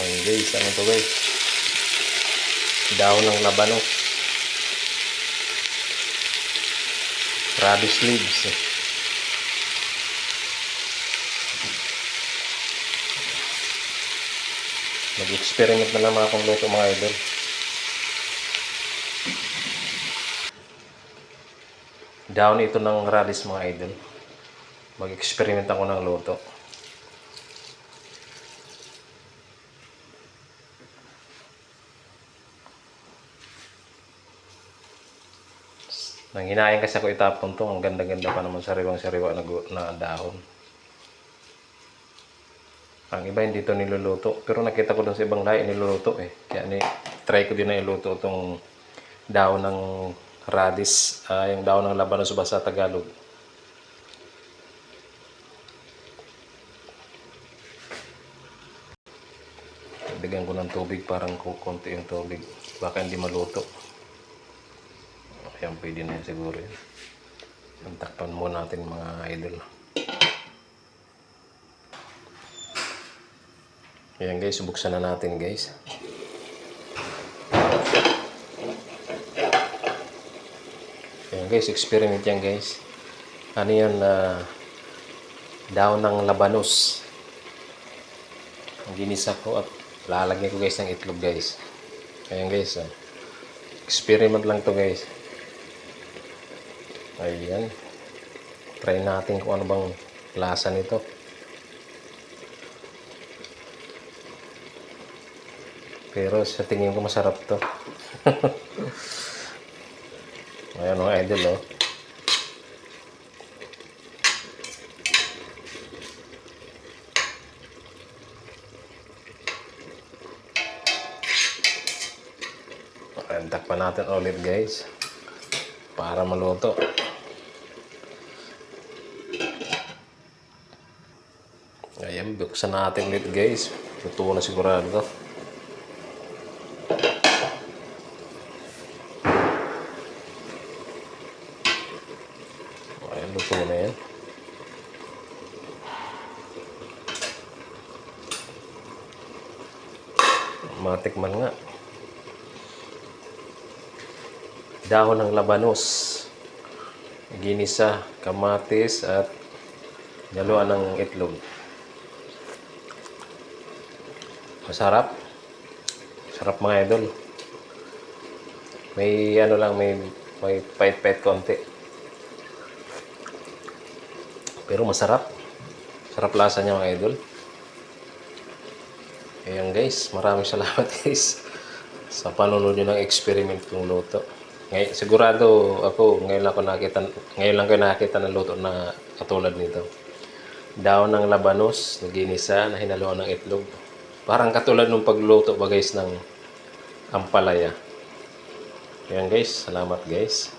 Ayan guys, ano to guys? Dahon ng labanos. Radish leaves. eh. Mag-experiment na naman akong luto mga idol. Dahon ito ng radish mga idol. Mag-experiment ako ng luto. Nang hinayin kasi ako itapon to, ang ganda-ganda pa naman sariwang-sariwa na, na dahon. Ang iba hindi to niluluto, pero nakita ko dun sa ibang lahi niluluto eh. Kaya ni try ko din na iluto itong dahon ng radish, ah, yung dahon ng labanos ba sa Tagalog. Bigyan ko ng tubig, parang kukunti yung tubig. Baka hindi maluto. Ayan, pwede na yan siguro yun. Magtakpan muna natin mga idol. Ayan guys, buksan na natin guys. Ayan guys, experiment yan guys. Ano yan na daon ng labanos. Ang ginisa ko at lalagyan ko guys ng itlog guys. Ayan guys. ah. Experiment lang to guys. Ayan. Try natin kung ano bang lasa nito. Pero sa tingin ko masarap to. Ayan mga idol oh. Ayan, takpan natin ulit guys. Para maluto. Ayan, buksan natin ulit guys. Luto na sigurado. Ayan, luto na yan. Matikman nga. Dahon ng labanos. Ginisa, kamatis at Yaluan ng itlog. Masarap. Sarap mga idol. May ano lang, may may pait-pait konti. Pero masarap. Sarap lasa niya mga idol. Ayan guys, maraming salamat guys sa panonood nyo ng experiment kong luto. Ngay sigurado ako ngayon lang ko nakita ngayon lang ko nakita ng luto na katulad nito. Daon ng labanos na ginisa na hinaluan ng itlog. Parang katulad ng pagluto ba guys ng ampalaya. Ayan guys, salamat guys.